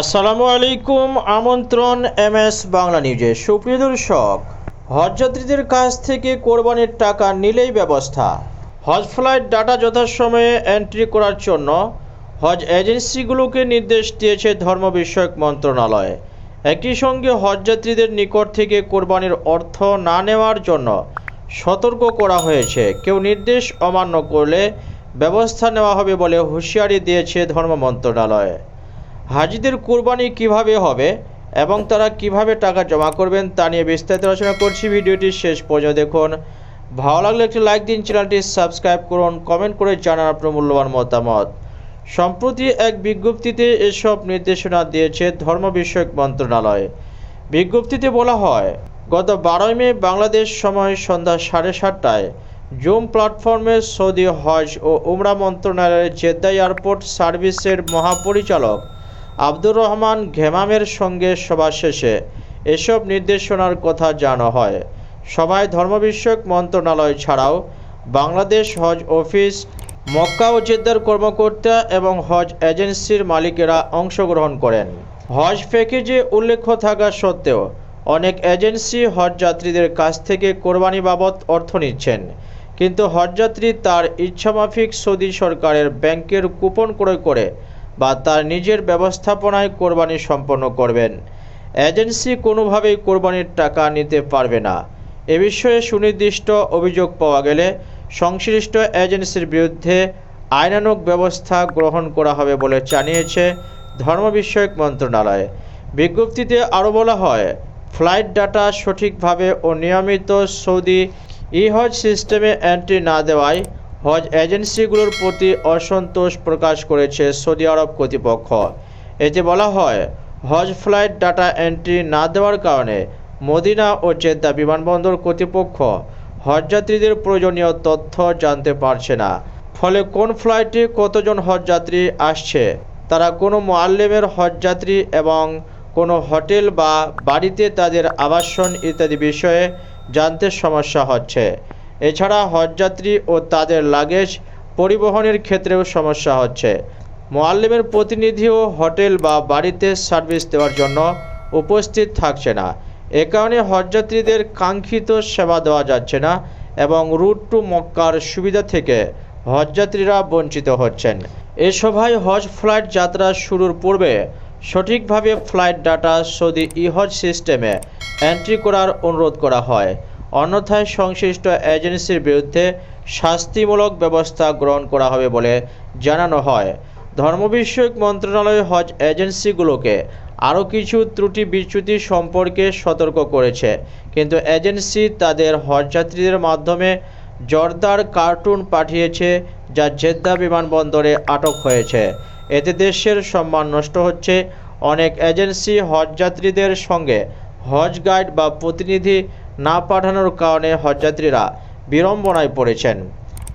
আসসালামু আলাইকুম, আমন্ত্রণ এম এস বাংলা নিউজে। সুপ্রিয় দর্শক, হজযাত্রীদের কাছ থেকে কোরবানির টাকা নিলেই ব্যবস্থা। হজ ফ্লাইট ডাটা যথাসময়ে এন্ট্রি করার জন্য হজ এজেন্সিগুলোকে নির্দেশ দিয়েছে ধর্ম বিষয়ক মন্ত্রণালয়। একই সঙ্গে হজযাত্রীদের নিকট থেকে কোরবানির অর্থ না নেওয়ার জন্য সতর্ক করা হয়েছে। কেউ নির্দেশ অমান্য করলে ব্যবস্থা নেওয়া হবে বলে হুঁশিয়ারি দিয়েছে ধর্ম মন্ত্রণালয়। হাজিদের কুরবানি কীভাবে হবে এবং তারা কীভাবে টাকা জমা করবেন তা নিয়ে বিস্তারিত আলোচনা করছি। ভিডিওটি শেষ পর্যন্ত দেখুন। ভালো লাগলে একটি লাইক দিন, চ্যানেলটি সাবস্ক্রাইব করুন, কমেন্ট করে জানান আপনার মূল্যবান মতামত। সম্প্রতি এক বিজ্ঞপ্তিতে এসব নির্দেশনা দিয়েছে ধর্ম বিষয়ক মন্ত্রণালয়। বিজ্ঞপ্তিতে বলা হয়, গত বারোই মে বাংলাদেশ সময় সন্ধ্যা সাড়ে সাতটায় জুম প্ল্যাটফর্মে সৌদি হজ ও উমরা মন্ত্রণালয়ের জেদ্দা এয়ারপোর্ট সার্ভিসের মহাপরিচালক আব্দুর রহমান ঘেমামের সঙ্গে সভা শেষে এসব নির্দেশনার কথা জানা হয়। সভায় ধর্মবিষয়ক মন্ত্রণালয় ছাড়াও বাংলাদেশ হজ অফিস, মক্কা ও জেদ্দার কর্মকর্তা এবং হজ এজেন্সির মালিকেরা অংশগ্রহণ করেন। হজ প্যাকেজে উল্লেখ থাকা সত্ত্বেও অনেক এজেন্সি হজ যাত্রীদের কাছ থেকে কোরবানি বাবদ অর্থ নিচ্ছেন। কিন্তু হজযাত্রী তার ইচ্ছামাফিক সৌদি সরকারের ব্যাংকের কুপন ক্রয় করে বা তার নিজের ব্যবস্থাপনায় কোরবানি সম্পন্ন করবেন। এজেন্সি কোনোভাবেই কোরবানির টাকা নিতে পারবে না। এ বিষয়ে সুনির্দিষ্ট অভিযোগ পাওয়া গেলে সংশ্লিষ্ট এজেন্সির বিরুদ্ধে আইনানুক ব্যবস্থা গ্রহণ করা হবে বলে জানিয়েছে ধর্ম বিষয়ক মন্ত্রণালয়। বিজ্ঞপ্তিতে আরও বলা হয়, ফ্লাইট ডাটা সঠিকভাবে ও নিয়মিত সৌদি ইহজ সিস্টেমে এন্ট্রি না দেওয়ায় হজ এজেন্সিগুলোর প্রতি অসন্তোষ প্রকাশ করেছে সৌদি আরব কর্তৃপক্ষ। এতে বলা হয়, হজ ফ্লাইট ডাটা এন্ট্রি না দেওয়ার কারণে মদিনা ও জেদ্দা বিমানবন্দর কর্তৃপক্ষ হজযাত্রীদের প্রয়োজনীয় তথ্য জানতে পারছে না। ফলে কোন ফ্লাইটে কতজন হজযাত্রী আসছে, তারা কোনো মোয়াল্লেমের হজযাত্রী এবং কোনো হোটেল বা বাড়িতে তাদের আবাসন ইত্যাদি বিষয়ে জানতে সমস্যা হচ্ছে। এছাড়া হজযাত্রী ও তাদের লাগেজ পরিবহনের ক্ষেত্রেও সমস্যা হচ্ছে। মোয়াল্লেমের প্রতিনিধিও হোটেল বা বাড়িতে সার্ভিস দেওয়ার জন্য উপস্থিত থাকছে না। এ কারণে হজযাত্রীদের কাঙ্ক্ষিত সেবা দেওয়া যাচ্ছে না এবং রুট টু মক্কার সুবিধা থেকে হজযাত্রীরা বঞ্চিত হচ্ছেন। এ সভায় হজ ফ্লাইট যাত্রা শুরুর পূর্বে সঠিকভাবে ফ্লাইট ডাটা সৌদি ইহজ সিস্টেমে এন্ট্রি করার অনুরোধ করা হয়। অন্যথায় সংশ্লিষ্ট এজেন্সির বিরুদ্ধে শাস্তিমূলক ব্যবস্থা গ্রহণ করা হবে বলে জানানো হয়। ধর্ম বিষয়ক মন্ত্রণালয় হজ এজেন্সিগুলোকে আরও কিছু ত্রুটি বিচ্যুতি সম্পর্কে সতর্ক করেছে। কিন্তু এজেন্সি তাদের হজযাত্রীদের মাধ্যমে জর্দার কার্টুন পাঠিয়েছে, যা জেদ্দা বিমানবন্দরে আটক হয়েছে। এতে দেশের সম্মান নষ্ট হচ্ছে। অনেক এজেন্সি হজযাত্রীদের সঙ্গে হজ গাইড বা প্রতিনিধি না পাঠানোর কারণে হজযাত্রীরা বিড়ম্বনায় পড়েছেন।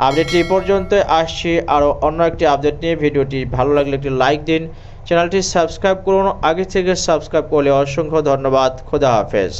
আপডেটটি পর্যন্ত, আসছি আরও অন্য একটি আপডেট নিয়ে। ভিডিওটি ভালো লাগলে একটি লাইক দিন। চ্যানেলটি সাবস্ক্রাইব করুন। আগে থেকে সাবস্ক্রাইব করলে অসংখ্য ধন্যবাদ। খোদা হাফেজ।